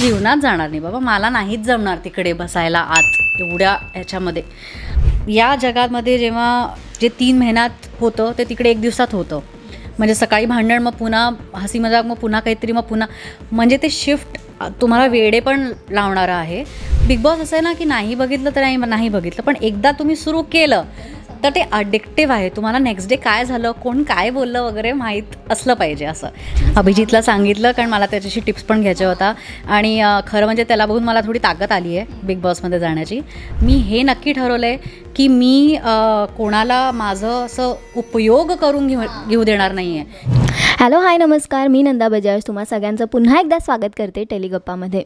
जीवनात जाणार नाही. बाबा मला नाहीच जमणार तिकडे बसायला आत एवढ्या ह्याच्यामध्ये. या जगामध्ये जेव्हा जे तीन महिन्यात होतं ते तिकडे एक दिवसात होतं. म्हणजे सकाळी भांडण मग पुन्हा हसी मजाक मग पुन्हा काहीतरी मग पुन्हा. म्हणजे ते शिफ्ट तुम्हाला वेडे पण लावणारं आहे. बिग बॉस असं आहे ना की नाही बघितलं तर नाही नाही बघितलं. पण एकदा तुम्ही सुरू केलं तर ते अडिक्टिव्ह आहे. तुम्हाला नेक्स्ट डे काय झालं कोण काय बोललं वगैरे माहीत असलं पाहिजे असं. अभिजितला सांगितलं कारण मला त्याच्याशी टिप्स पण घ्यायच्या होता. आणि खरं म्हणजे त्याला बघून मला थोडी ताकद आली आहे बिग बॉसमध्ये जाण्याची. मी हे नक्की ठरवलं आहे की मी कोणाला माझं असं उपयोग करून घेऊ घेऊ देणार नाही आहे हॅलो हाय नमस्कार. मी नंदा बजाज. तुम्हा सगळ्यांचं पुन्हा एकदा स्वागत करते टेलिगप्पामध्ये.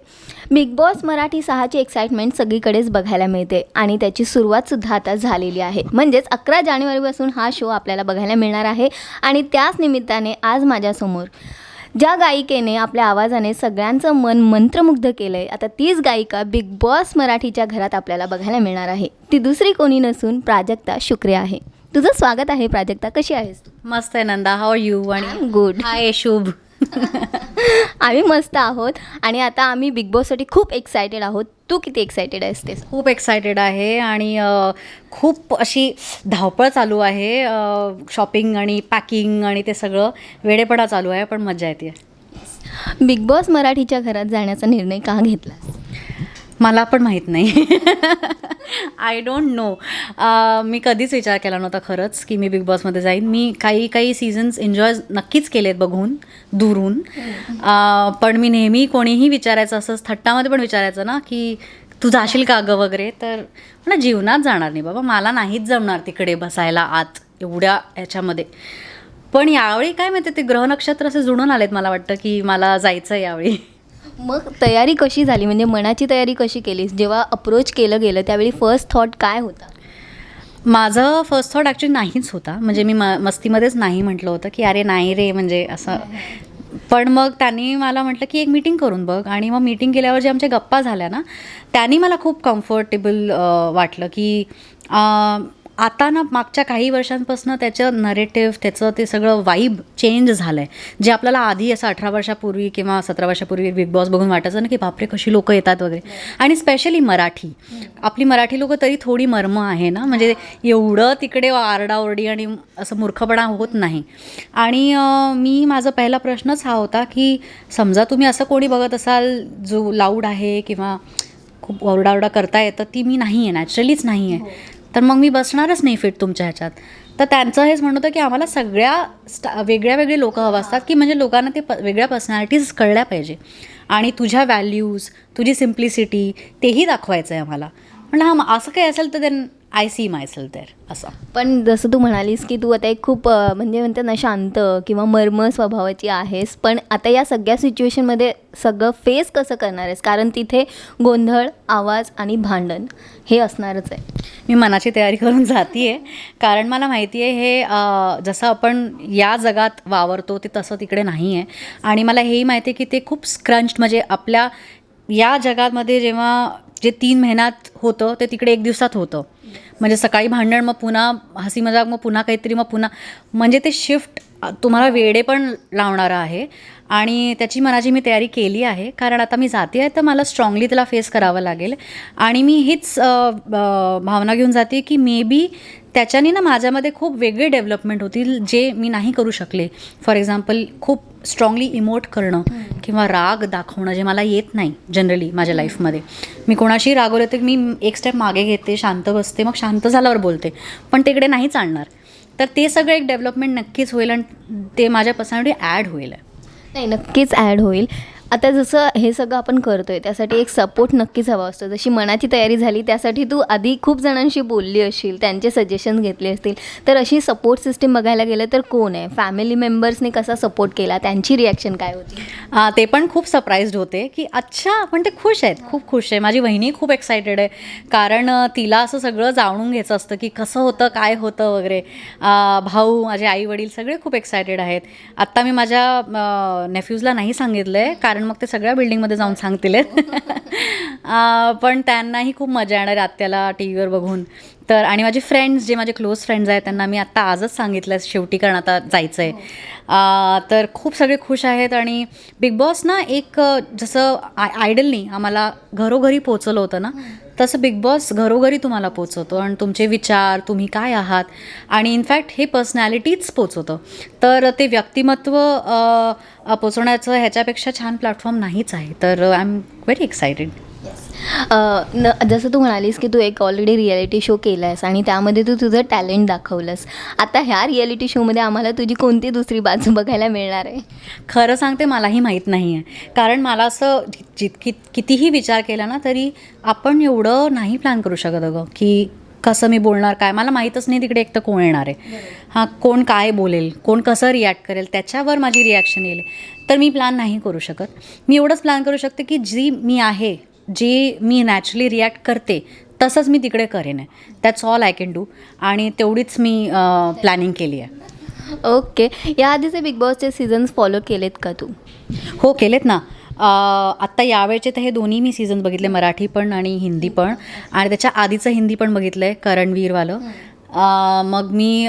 बिग बॉस मराठी सहाची एक्साइटमेंट सगळीकडेच बघायला मिळते आणि त्याची सुरुवातसुद्धा आता झालेली आहे. म्हणजेच अकरा जानेवारीपासून हा शो आपल्याला बघायला मिळणार आहे आणि त्याच निमित्ताने आज माझ्यासमोर ज्या गायिकेने आपल्या आवाजाने सगळ्यांचं मन मंत्रमुग्ध केलं आहे आता तीच गायिका बिग बॉस मराठीच्या घरात आपल्याला बघायला मिळणार आहे. ती दुसरी कोणी नसून प्राजक्ता शुक्रे आहे. तुझं स्वागत आहे प्राजक्ता कशी आहेस तू? मस्त आहे नंदा हाव यू आणि गुड हाय शुभ. आम्ही मस्त आहोत आणि आता आम्ही बिग बॉससाठी खूप एक्सायटेड आहोत. तू किती एक्सायटेड आहेस ते खूप एक्सायटेड आहे आणि खूप अशी धावपळ चालू आहे. शॉपिंग आणि पॅकिंग आणि ते सगळं वेडेपणा चालू आहे पण मजा येते. बिग बॉस मराठीच्या घरात जाण्याचा निर्णय का घेतला मला पण माहीत नाही. आय डोंट नो मी कधीच विचार केला नव्हता खरंच की मी बिग बॉसमध्ये जाईन. मी काही काही सीझन्स एन्जॉय नक्कीच केलेत बघून दुरून. अ, पण मी नेहमी कोणीही विचारायचं असं थट्टामध्ये पण विचारायचं ना की तू जाशील का गं वगैरे? तर मला जीवनात जाणार नाही बाबा. मला नाहीच जमणार तिकडे बसायला आत एवढ्या ह्याच्यामध्ये. पण यावेळी काय माहिती ते ग्रह नक्षत्र असे जुळून आलेत मला वाटतं की मला जायचं आहे यावेळी. मग तयारी कशी झाली? म्हणजे मनाची तयारी कशी केलीस? जेव्हा अप्रोच केलं गेलं त्यावेळी फर्स्ट थॉट काय होता? माझं फर्स्ट थॉट ॲक्च्युली नाहीच होता. म्हणजे मी म मस्तीमध्येच नाही म्हटलं होतं की अरे नाही रे म्हणजे असं. पण मग त्यांनी मला म्हटलं की एक मीटिंग करून बघ. आणि मग मीटिंग केल्यावर जे आमच्या गप्पा झाल्या ना त्यांनी मला खूप कम्फर्टेबल वाटलं की आता ना मागच्या काही वर्षांपासून त्याचं नरेटिव्ह त्याचं ते सगळं वाईब चेंज झालं आहे जे आपल्याला आधी असं अठरा वर्षापूर्वी किंवा सतरा वर्षापूर्वी बिग बॉस बघून वाटायचं ना की बापरे कशी लोकं येतात वगैरे. आणि स्पेशली मराठी. आपली मराठी लोकं तरी थोडी मर्म आहे ना. म्हणजे एवढं तिकडे आरडाओरडी आणि असं मूर्खपणा होत नाही. आणि मी माझा पहिला प्रश्नच हा होता की समजा तुम्ही असं कोणी बघत असाल जो लाऊड आहे किंवा खूप ओरडाओरडा करता येतं ती मी नाही आहे नॅचरलीच नाही आहे तर मग मी बसणारच नाही फिट तुमच्या ह्याच्यात. तर त्यांचं हेच म्हणणं होतं की आम्हाला सगळ्या स्टा वेगळ्या वेगळे लोक हवं असतात की म्हणजे लोकांना ते प वेगळ्या पर्सनॅलिटीज कळल्या पाहिजे. आणि तुझ्या व्हॅल्यूज तुझी सिम्प्लिसिटी तेही दाखवायचं आहे आम्हाला. म्हणलं हां मग असं काही असेल तर then I see my cell there असं. पण जसं तू म्हणालीस की तू आता एक खूप म्हणजे म्हणतात ना शांत किंवा मर्म स्वभावाची आहेस पण आता या सगळ्या सिच्युएशनमध्ये सगळं फेस कसं करणार आहेस? कारण तिथे गोंधळ आवाज आणि भांडण हे असणारच आहे. मी मनाची तयारी करून जाते आहे कारण मला माहिती आहे हे जसं आपण या जगात वावरतो ते तसं तिकडे नाही आहे आणि मला हेही माहिती आहे की ते खूप स्क्रंच्ड म्हणजे आपल्या या जगामध्ये जेव्हा जे तीन महिन्यात होतं ते तिकडे एक दिवसात होतं. म्हणजे सकाळी भांडण मग पुन्हा हसी मजाक मग पुन्हा काहीतरी मग पुन्हा म्हणजे ते शिफ्ट तुम्हाला वेडे पण लावणारं आहे. आणि त्याची मनाची मी तयारी केली आहे. कारण आता मी जाते आहे तर मला स्ट्रॉंगली त्याला फेस करावं लागेल. आणि मी हीच भावना घेऊन जाते की मे बी त्याच्याने ना माझ्यामध्ये खूप वेगळे डेव्हलपमेंट होतील जे मी नाही करू शकले. फॉर एक्झाम्पल खूप स्ट्रॉंगली इमोट करणं किंवा राग दाखवणं जे मला येत नाही जनरली माझ्या लाईफमध्ये मी कोणाशी रागवले तर मी एक स्टेप मागे घेते शांत बसते मग शांत झाल्यावर बोलते. पण तिकडे नाही चालणार. तर ते सगळं एक डेव्हलपमेंट नक्कीच होईल आणि ते माझ्या पर्सनॅलिटी ॲड होईल. नाही नक्कीच ॲड होईल. आता जसं हे सगळं आपण करतोय त्यासाठी एक सपोर्ट नक्कीच हवा असतो. जशी मनाची तयारी झाली त्यासाठी तू आधी खूप जणांशी बोलली असशील त्यांचे सजेशन घेतले असतील. तर अशी सपोर्ट सिस्टीम बघायला गेलं तर कोण आहे? फॅमिली मेंबर्सने कसा सपोर्ट केला? त्यांची रिॲक्शन काय होती? आ, ते पण खूप सरप्राईज्ड होते की अच्छा पण ते खुश आहेत. खूप खुश आहे. माझी बहिणी खूप एक्सायटेड आहे. कारण तिला असं सगळं जाणून घ्यायचं असतं की कसं होतं काय होतं वगैरे. भाऊ माझे आई वडील सगळे खूप एक्सायटेड आहेत. आत्ता मी माझ्या नेफ्यूजला नाही सांगितलं आहे कारण मग ते सगळ्या बिल्डिंगमध्ये जाऊन सांगतील. पण त्यांनाही खूप मजा येणार आत्याला टी व्हीवर बघून. तर आणि माझे फ्रेंड्स जे माझे क्लोज फ्रेंड्स आहेत त्यांना मी आत्ता आजच सांगितलं शेवटी कारण आता जायचं आहे तर खूप सगळे खुश आहेत आणि बिग बॉस ना एक जसं आय आयडलनी आम्हाला घरोघरी पोचवलं होतं ना. तसं बिग बॉस घरोघरी तुम्हाला पोचवतो आणि तुमचे विचार तुम्ही काय आहात? आणि इनफॅक्ट हे पर्सनॅलिटीच पोचवतं. तर ते व्यक्तिमत्व पोचवण्याचं ह्याच्यापेक्षा छान प्लॅटफॉर्म नाहीच आहे. तर आय एम व्हेरी एक्सायटेड न जसं तू म्हणालीस की तू एक ऑलरेडी रियालिटी शो केला आहेस आणि त्यामध्ये तू तुझं टॅलेंट दाखवलंस. आता ह्या रियालिटी शोमध्ये आम्हाला तुझी कोणती दुसरी बाजू बघायला मिळणार आहे? खरं सांगते मलाही माहीत नाही आहे कारण मला असं जितकी कितीही विचार केला ना तरी आपण एवढं नाही प्लॅन करू शकत अगं की कसं मी बोलणार काय? मला माहीतच नाही तिकडे एक तर कोण येणार आहे. हां कोण काय बोलेल कोण कसं रिॲक्ट करेल त्याच्यावर माझी रिॲक्शन येईल. तर मी प्लॅन नाही करू शकत. मी एवढंच प्लॅन करू शकते की जी मी आहे जे मी नॅचरली रिॲक्ट करते तसंच मी तिकडे करेन. आहे that's all I can do आणि तेवढीच मी प्लॅनिंग केली आहे. ओके याआधीचे बिग बॉसचे सीझन्स फॉलो केलेत का तू? हो केलेत ना. आत्ता यावेळचे तर हे दोन्ही मी सीझन बघितले मराठी पण आणि हिंदी पण. आणि त्याच्या आधीचं हिंदी पण बघितलं आहे करणवीरवालं मग मी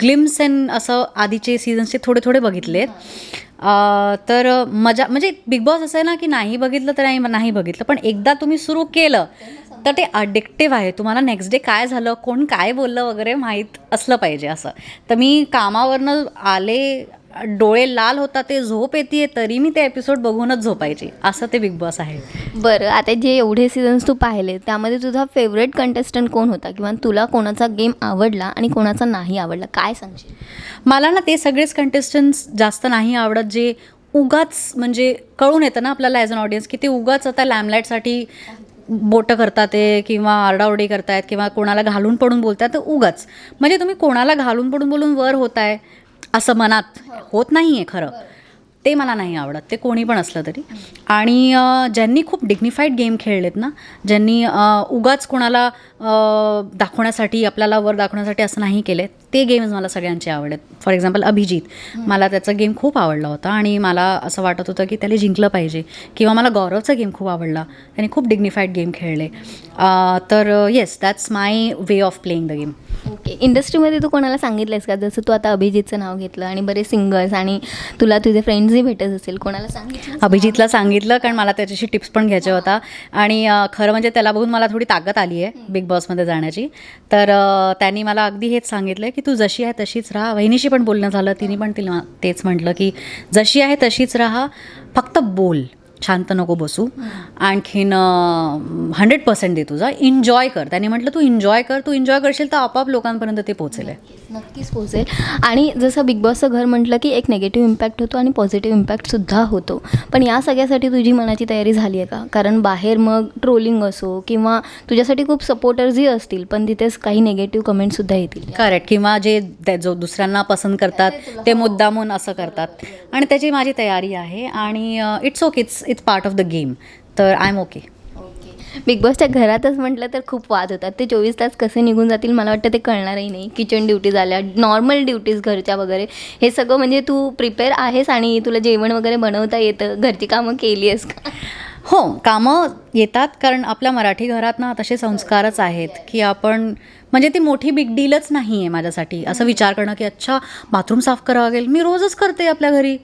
ग्लिम्स अँड असं आधीचे सीझन्सचे थोडे थोडे बघितलेत. तर मजा म्हणजे बिग बॉस असं आहे ना की नाही बघितलं तर नाही नाही बघितलं. पण एकदा तुम्ही सुरू केलं तर ते अडिक्टिव्ह आहे. तुम्हाला नेक्स्ट डे काय झालं कोण काय बोललं वगैरे माहीत असलं पाहिजे असं. तर मी कामावरनं आले डोळे लाल होता ते झोप येते तरी मी ते एपिसोड बघूनच झोपायची. असं ते बिग बॉस आहे. बरं आता जे एवढे सीझन्स तू पाहिले त्यामध्ये तुझा फेवरेट कंटेस्टंट कोण होता? किंवा तुला कोणाचा गेम आवडला आणि कोणाचा नाही आवडला? काय सांगशील? मला ना ते सगळेच कंटेस्टंट्स जास्त नाही आवडत जे उगाच म्हणजे कळून येतं ना आपल्याला ॲज अन ऑडियन्स की ते उगाच आता लॅमलाईटसाठी बोटं करतात ते किंवा आरडाओरडी करतायत किंवा कोणाला घालून पडून बोलतात तर उगाच. म्हणजे तुम्ही कोणाला घालून पडून बोलून वर होताय असं मनात होत नाही आहे खरं. ते मला नाही आवडत. ते कोणी पण असलं तरी. आणि ज्यांनी खूप डिग्निफाईड गेम खेळलेत ना ज्यांनी उगाच कोणाला दाखवण्यासाठी आपल्याला वर दाखवण्यासाठी असं नाही केले. ते गेम्स मला सगळ्यांचे आवडत फॉर एक्झाम्पल अभिजित. मला त्याचा गेम खूप आवडला होता आणि मला असं वाटत होतं की त्याला जिंकलं पाहिजे. किंवा मला गौरवचा गेम खूप आवडला. त्याने खूप डिग्निफाईड गेम खेळले. तर yes that's my way of playing the game okay इंडस्ट्रीमध्ये तू कोणाला सांगितलंयस का? जसं तू आता अभिजितचं नाव घेतलं आणि बरेच सिंगर्स आणि तुला तुझे फ्रेंड्सही भेटत असेल कोणाला सांगितलं अभिजितला सांगितलं कारण मला त्याच्याशी टिप्स पण घ्यायच्या होता आणि खरं म्हणजे त्याला बघून मला थोडी ताकद आली आहे बिग बॉसमध्ये जाण्याची. तर त्यांनी मला अगदी हेच सांगितलं की तू जशी आहे तशीच राहा. वहिनीशी पण बोलणं झालं तिने पण तिला तेच म्हटलं की जशी आहे तशीच राहा. फक्त बोल. शांत नको बसू. आणखीन हंड्रेड पर्सेंट दे तुझा. एन्जॉय कर. त्यांनी म्हटलं तू एन्जॉय कर. तू एन्जॉय करशील तर आपोआप लोकांपर्यंत ते पोहोचेल. आहे नक्कीच पोहोचेल. आणि जसं बिग बॉसचं घर म्हटलं की एक नेगेटिव्ह इम्पॅक्ट होतो आणि पॉझिटिव्ह इम्पॅक्टसुद्धा होतो. पण या सगळ्यासाठी तुझी मनाची तयारी झाली आहे का? कारण बाहेर मग ट्रोलिंग असो किंवा तुझ्यासाठी खूप सपोर्टर्सही असतील पण तिथेच काही नेगेटिव्ह कमेंटसुद्धा येतील. करेक्ट किंवा जे त्या- जो दुसऱ्यांना पसंत करतात ते मुद्दामून असं करतात. आणि त्याची माझी तयारी आहे. आणि it's okay it's it's part of the game. तर आय एम ओके. बिग बॉसच्या घरातच म्हटलं तर खूप वाद होतात. ते चोवीस तास कसे निघून जातील मला वाटतं ते कळणारही नाही. किचन ड्युटी झाल्या नॉर्मल ड्युटीज घरच्या वगैरे. हे सगळं म्हणजे तू प्रिपेअर आहेस आणि तुला जेवण वगैरे बनवता येतं? घरची कामं केली आहेस का? हो कामं येतात कारण आपल्या मराठी घरात ना तसे संस्कारच आहेत की आपण म्हणजे ती मोठी बिग डीलच नाही आहे माझ्यासाठी. असं विचार करणं की अच्छा बाथरूम साफ करावं लागेल. मी रोजच करते आपल्या घरी.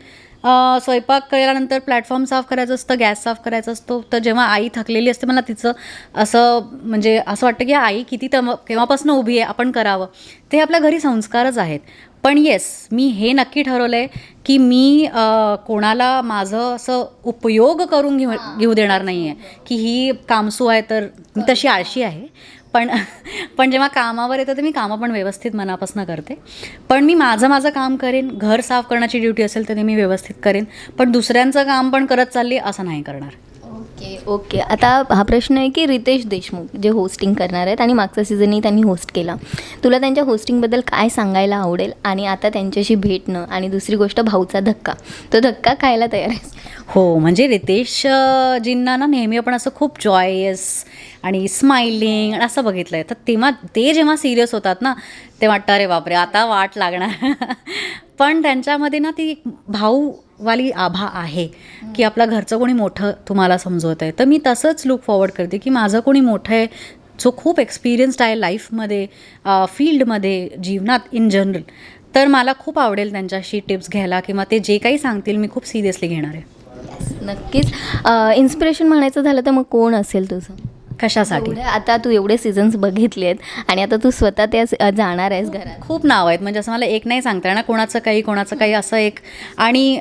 स्वयंपाक केल्यानंतर प्लॅटफॉर्म साफ करायचं असतं गॅस साफ करायचा असतो. तर जेव्हा आई थकलेली असते मला तिचं असं म्हणजे असं वाटतं की आई किती तम केव्हापासून उभी आहे आपण करावं. ते आपल्या घरी संस्कारच आहेत. पण येस मी हे नक्की ठरवलं आहे की मी कोणाला माझं असं उपयोग करून घेऊ घेऊ देणार नाही आहे की ही कामसू आहे तर मी तशी आळशी आहे. पण पण जेव्हा कामावर येतं तर मी कामं पण व्यवस्थित मनापासून करते. पण मी माझं माझं काम करेन घर साफ करण्याची ड्युटी असेल तर ते मी व्यवस्थित करेन. पण दुसऱ्यांचं काम पण करत चालली असं नाही करणार. Okay okay. आता हा प्रश्न आहे की रितेश देशमुख जे होस्टिंग करणार आहेत आणि मागचा सीझनही त्यांनी होस्ट केला. तुला त्यांच्या होस्टिंगबद्दल काय सांगायला आवडेल? आणि आता त्यांच्याशी भेटणं आणि दुसरी गोष्ट भाऊचा धक्का. तो धक्का खायला तयार आहे हो म्हणजे रितेश अ, जींना ना नेहमी आपण असं खूप जॉयस आणि स्माइलिंग असं बघितलं आहे तर तेव्हा ते जेव्हा सिरियस होतात ना ते वाटतं अरे बापरे आता वाट लागणार. पण त्यांच्यामध्ये ना ती एक भाऊवाली आभा आहे की आपलं घरचं कोणी मोठं तुम्हाला समजवत आहे तर मी तसंच लुक फॉरवर्ड करते की माझं कोणी मोठं आहे जो खूप एक्सपिरियन्स्ड आहे लाईफमध्ये फील्डमध्ये जीवनात इन जनरल तर मला खूप आवडेल त्यांच्याशी टिप्स घ्यायला किंवा ते जे काही सांगतील मी खूप सिरियसली घेणार आहे. नक्कीच. इन्स्पिरेशन म्हणायचं झालं तर मग कोण असेल तुझं? कशासाठी? आता तू एवढे सीझन्स बघितले आहेत आणि आता तू स्वतः त्या अ, जाणार आहेस घरात. खूप नाव आहेत. म्हणजे असं मला एक नाही सांगता येणार कोणाचं काही कोणाचं काही असं एक. आणि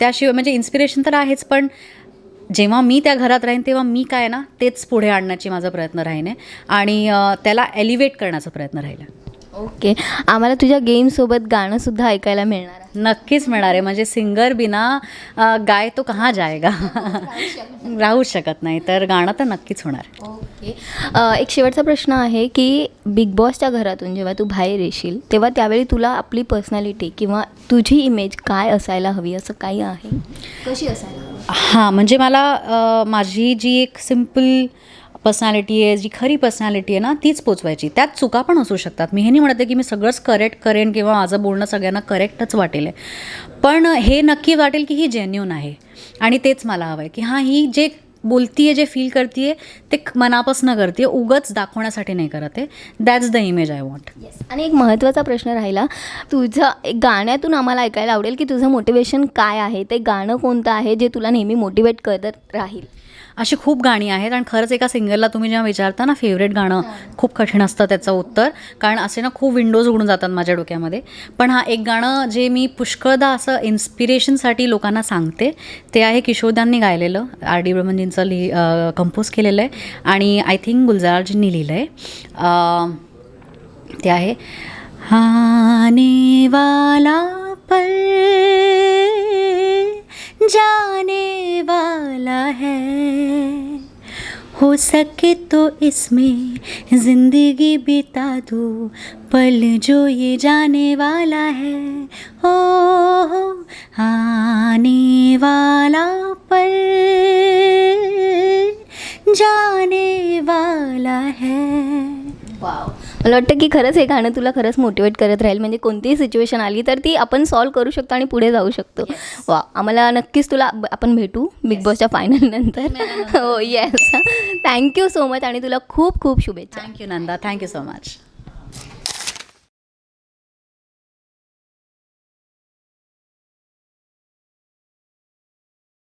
त्याशिवाय म्हणजे इन्स्पिरेशन तर आहेच पण जेव्हा मी त्या घरात राहीन तेव्हा मी काय ना तेच पुढे आणण्याची माझा प्रयत्न राहीन आणि त्याला एलिवेट करण्याचा प्रयत्न राहील ओके आम्हाला तुझ्या गेमसोबत गाणंसुद्धा ऐकायला मिळणार आहे. नक्कीच मिळणार आहे. म्हणजे सिंगर बिना गाय तो कहाँ जाएगा? राहूच शकत नाही. तर गाणं तर नक्कीच होणार ओके एक शेवटचा प्रश्न आहे की बिग बॉसच्या घरातून जेव्हा तू बाहेर येशील तेव्हा त्यावेळी तुला आपली पर्सनॅलिटी किंवा तुझी इमेज काय असायला हवी असं काही आहे? कशी असायला हां म्हणजे मला माझी जी एक सिंपल पर्सनॅलिटी आहे जी खरी पर्सनॅलिटी आहे ना तीच पोचवायची. त्यात चुका पण असू शकतात. मी हे नाही म्हणत आहे की मी सगळंच करेक्ट करेन किंवा माझं बोलणं सगळ्यांना करेक्टच वाटेल आहे. पण हे नक्की वाटेल की ही जेन्युन आहे. आणि तेच मला हवं आहे की हां ही जे बोलती आहे जे फील करते आहे ते मनापासून करते उगच दाखवण्यासाठी नाही करत आहे. That's the image I want yes आणि एक महत्त्वाचा प्रश्न राहिला तुझं एक गाण्यातून आम्हाला ऐकायला आवडेल की तुझं मोटिवेशन काय आहे? ते गाणं कोणतं आहे जे तुला नेहमी मोटिवेट करत राहील? अशी खूप गाणी आहेत आणि खरंच एका सिंगरला तुम्ही जेव्हा विचारता ना फेवरेट गाणं खूप कठीण असतं त्याचं उत्तर. कारण असे ना खूप विंडोज उघडून जातात माझ्या डोक्यामध्ये. पण हा एक गाणं जे मी पुष्कळदा असं इन्स्पिरेशनसाठी लोकांना सांगते ते आहे किशोरदांनी गायलेलं. आर डी ब्रह्मजींचं लिहि कंपोज केलेलं आहे. आणि आय थिंक गुलजारजींनी लिहिलं आहे ते आहे आने वाला पल जाने वाला है हो सके तो इसमें ज़िंदगी बिता दो। पल जो ये जाने वाला है हो हो आने वाला पल। जाने वाला है। वाव मला वाटतं की खरंच हे गाणं तुला खरंच मोटिवेट करत राहील. म्हणजे कोणतीही सिच्युएशन आली तर ती आपण सॉल्व करू शकतो आणि पुढे जाऊ शकतो. वा आम्हाला नक्कीच तुला आपण भेटू बिग बॉसच्या फायनल नंतर. हो येस थँक्यू सो मच आणि तुला खूप खूप शुभेच्छा. Thank you Nanda thank you so much